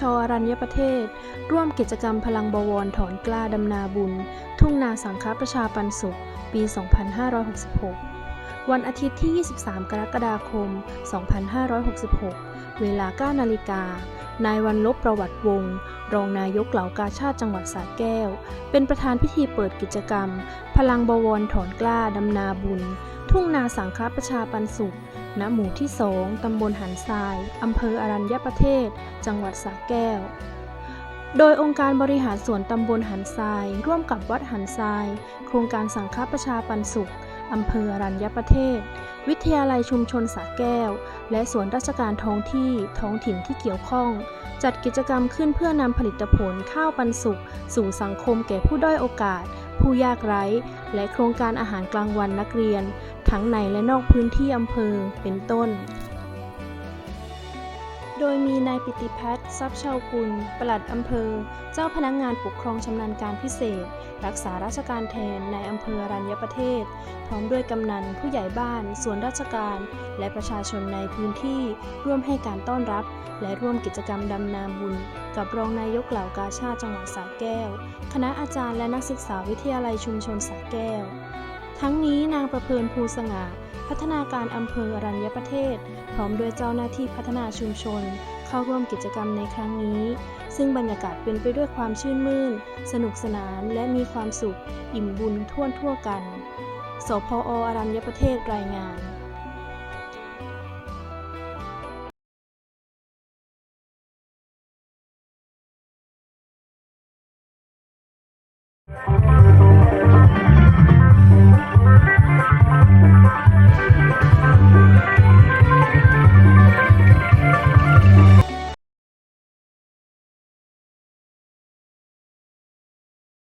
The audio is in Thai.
ชอรัญญประเทศ ร่วมกิจกรรมพลังบวรถอนกล้าดำนาบุญ ทุ่งนาสังฆประชาปันสุข ปี 2566 วันอาทิตย์ที่ 23 กรกฎาคม 2566 เวลา 9 นาฬิกา นายวันลบประวัติวงศ์รองนายกเหล่ากาชาติจังหวัดสระแก้ว เป็นประธานพิธีเปิดกิจกรรม พลังบวรถอนกล้าดำนาบุญ ทุ่งนาสังฆประชาปันสุข ณหมู่ที่2ตำบลหันทราย อำเภออรัญญประเทศ จังหวัดสระแก้ว โดยองค์การบริหารส่วนตำบลหันทราย ร่วมกับวัดหันทราย โครงการสังฆประชาปันสุข อำเภออรัญญประเทศ วิทยาลัยชุมชนสระแก้ว และส่วนราชการท้องที่ท้องถิ่นที่เกี่ยวข้อง จัดกิจกรรมขึ้นเพื่อนำผลิตผลข้าวปันสุขสู่สังคมแก่ผู้ด้อยโอกาสผู้ยากไร้ และโครงการอาหารกลางวันนักเรียน ทั้งในและนอกพื้นที่อำเภอเป็นต้น โดยมีนายปิติพัฒน์ทรัพย์ชาวกุลปลัดอำเภอ เจ้าพนักงงานปกครองชำนาญการพิเศษ รักษาราชการแทนในอำเภอรัญญประเทศ พร้อมด้วยกำนันผู้ใหญ่บ้าน ส่วนราชการ และประชาชนในพื้นที่ร่วมให้การต้อนรับ และร่วมกิจกรรมดำนาบุญกับรองนายกเหล่ากาชาติจังหวัดสระแก้ว คณะอาจารย์และนักศึกษาวิทยาลัยชุมชนสระแก้ว ทั้งนี้นางประเพลินภูสง่าพัฒนาการอำเภออรัญญประเทศ พร้อมด้วยเจ้าหน้าที่พัฒนาชุมชน เข้าร่วมกิจกรรมในครั้งนี้ ซึ่งบรรยากาศเป็นไปด้วยความชื่นมื่น สนุกสนานและมีความสุข อิ่มบุญท่วนทั่วกัน สพออรัญญประเทศรายงาน